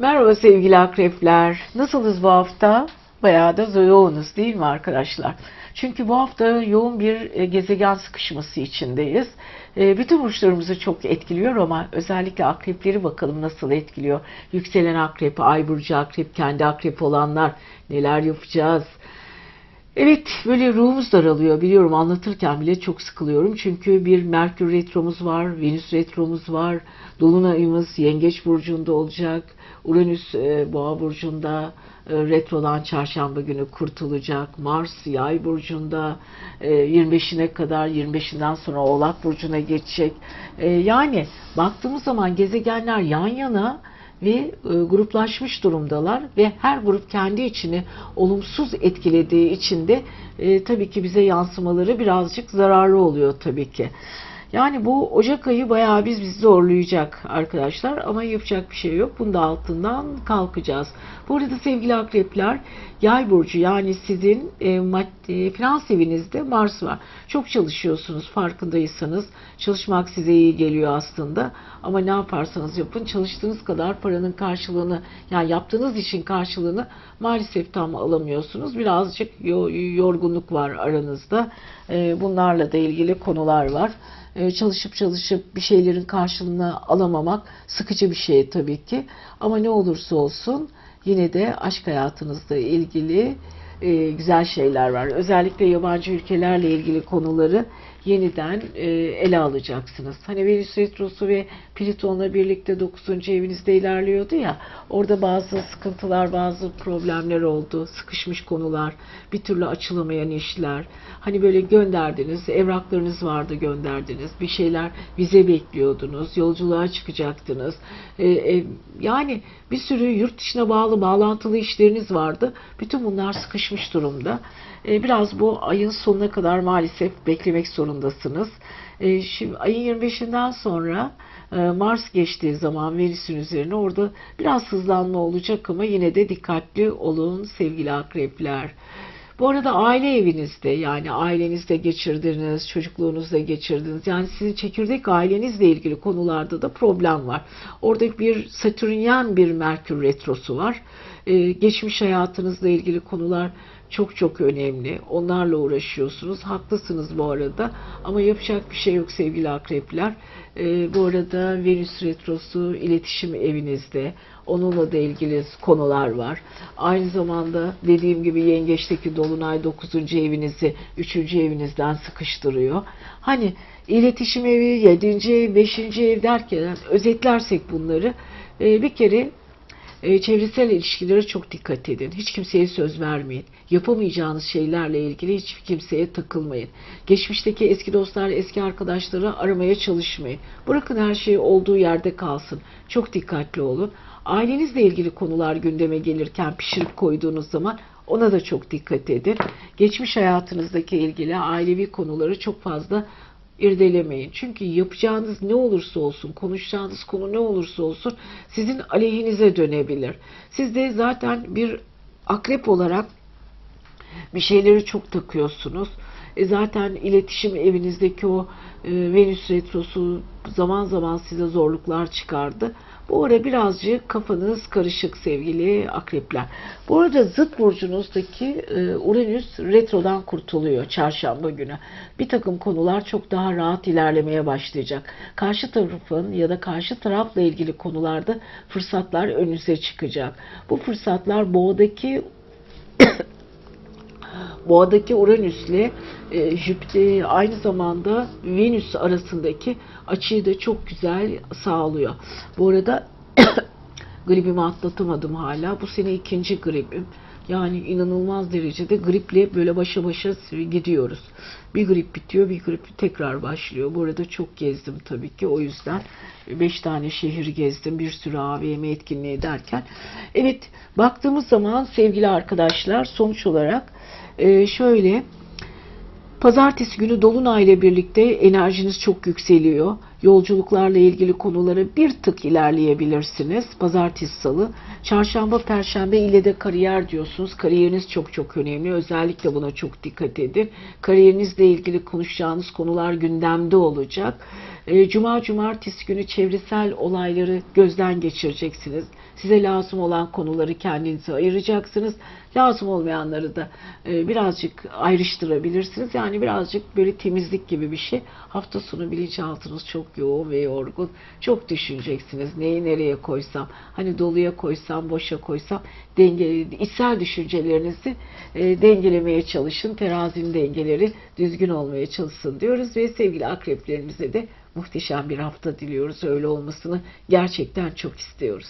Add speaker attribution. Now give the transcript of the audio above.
Speaker 1: Merhaba sevgili akrepler. Nasılız bu hafta? Bayağı da yoğunuz değil mi arkadaşlar? Çünkü bu hafta yoğun bir e, gezegen sıkışması içindeyiz. E, Bütün burçlarımızı çok etkiliyor ama özellikle akrepleri bakalım nasıl etkiliyor. Yükselen akrep, ay burcu akrep, kendi akrep olanlar neler yapacağız? Evet böyle ruhumuz daralıyor biliyorum anlatırken bile çok sıkılıyorum. Çünkü bir Merkür retromuz var, Venüs retromuz var, Dolunayımız Yengeç burcunda olacak, Uranüs e, Boğa burcunda e, retrodan çarşamba günü kurtulacak, Mars Yay burcunda e, 25'ine kadar 25'inden sonra Oğlak burcuna geçecek. E, yani baktığımız zaman gezegenler yan yana ve e, gruplaşmış durumdalar ve her grup kendi içini olumsuz etkilediği için de e, tabii ki bize yansımaları birazcık zararlı oluyor tabii ki. Yani bu Ocak ayı bayağı biz bizi zorlayacak arkadaşlar ama yapacak bir şey yok. Bunda altından kalkacağız. Bu arada sevgili akrepler yay burcu yani sizin e, maddi, finans evinizde Mars var. Çok çalışıyorsunuz farkındaysanız. Çalışmak size iyi geliyor aslında. Ama ne yaparsanız yapın çalıştığınız kadar paranın karşılığını yani yaptığınız işin karşılığını maalesef tam alamıyorsunuz. Birazcık yo- yorgunluk var aranızda. E, bunlarla da ilgili konular var. E, çalışıp çalışıp bir şeylerin karşılığını alamamak sıkıcı bir şey tabii ki. Ama ne olursa olsun yine de aşk hayatınızla ilgili e, güzel şeyler var. Özellikle yabancı ülkelerle ilgili konuları yeniden e, ele alacaksınız. Hani Venüs Retrosu ve Plüton'la birlikte 9. evinizde ilerliyordu ya, orada bazı sıkıntılar, bazı problemler oldu, sıkışmış konular, bir türlü açılamayan işler. Hani böyle gönderdiniz, evraklarınız vardı gönderdiniz, bir şeyler vize bekliyordunuz, yolculuğa çıkacaktınız. E, e, yani bir sürü yurt dışına bağlı bağlantılı işleriniz vardı. Bütün bunlar sıkışmış durumda. E, biraz bu ayın sonuna kadar maalesef beklemek zorundasınız. E, şimdi ayın 25'inden sonra e, Mars geçtiği zaman Venüs'ün üzerine orada biraz hızlanma olacak ama yine de dikkatli olun sevgili akrepler. Bu arada aile evinizde yani ailenizde geçirdiğiniz, çocukluğunuzda geçirdiğiniz yani sizin çekirdek ailenizle ilgili konularda da problem var. Orada bir Satürnyen bir Merkür retrosu var. Ee, geçmiş hayatınızla ilgili konular çok çok önemli. Onlarla uğraşıyorsunuz. Haklısınız bu arada. Ama yapacak bir şey yok sevgili akrepler. Ee, bu arada Venüs retrosu iletişim evinizde. Onunla da ilgili konular var. Aynı zamanda dediğim gibi yengeçteki dolunay 9. evinizi 3. evinizden sıkıştırıyor. Hani iletişim evi 7. ev 5. ev derken özetlersek bunları e, bir kere e, çevresel ilişkilere çok dikkat edin. Hiç kimseye söz vermeyin. Yapamayacağınız şeylerle ilgili hiç kimseye takılmayın. Geçmişteki eski dostlar, eski arkadaşları aramaya çalışmayın. Bırakın her şey olduğu yerde kalsın. Çok dikkatli olun. Ailenizle ilgili konular gündeme gelirken pişirip koyduğunuz zaman ona da çok dikkat edin. Geçmiş hayatınızdaki ilgili ailevi konuları çok fazla irdelemeyin. Çünkü yapacağınız ne olursa olsun, konuşacağınız konu ne olursa olsun sizin aleyhinize dönebilir. Siz de zaten bir akrep olarak bir şeyleri çok takıyorsunuz. E zaten iletişim evinizdeki o e, Venüs retrosu zaman zaman size zorluklar çıkardı. Bu ara birazcık kafanız karışık sevgili akrepler. Bu arada zıt burcunuzdaki e, Uranüs retrodan kurtuluyor çarşamba günü. Bir takım konular çok daha rahat ilerlemeye başlayacak. Karşı tarafın ya da karşı tarafla ilgili konularda fırsatlar önünüze çıkacak. Bu fırsatlar boğadaki Boğadaki Uranüs'le e, Jüpiter aynı zamanda Venüs arasındaki açıyı da çok güzel sağlıyor. Bu arada gripimi atlatamadım hala. Bu sene ikinci gripim. Yani inanılmaz derecede griple böyle başa başa gidiyoruz. Bir grip bitiyor, bir grip tekrar başlıyor. Bu arada çok gezdim tabii ki. O yüzden 5 tane şehir gezdim. Bir sürü AVM etkinliği derken. Evet, baktığımız zaman sevgili arkadaşlar sonuç olarak e, şöyle Pazartesi günü Dolunay ile birlikte enerjiniz çok yükseliyor. Yolculuklarla ilgili konulara bir tık ilerleyebilirsiniz. Pazartesi, salı. Çarşamba, perşembe ile de kariyer diyorsunuz. Kariyeriniz çok çok önemli. Özellikle buna çok dikkat edin. Kariyerinizle ilgili konuşacağınız konular gündemde olacak. E, Cuma cumartesi günü çevresel olayları gözden geçireceksiniz. Size lazım olan konuları kendinize ayıracaksınız. Lazım olmayanları da e, birazcık ayrıştırabilirsiniz. Yani birazcık böyle temizlik gibi bir şey. Hafta sonu bilinçaltınız çok yoğun ve yorgun. Çok düşüneceksiniz. Neyi nereye koysam, hani doluya koysam, boşa koysam denge, içsel düşüncelerinizi e, dengelemeye çalışın. Terazinin dengeleri düzgün olmaya çalışsın diyoruz ve sevgili akreplerimize de muhteşem bir hafta diliyoruz. Öyle olmasını gerçekten çok istiyoruz.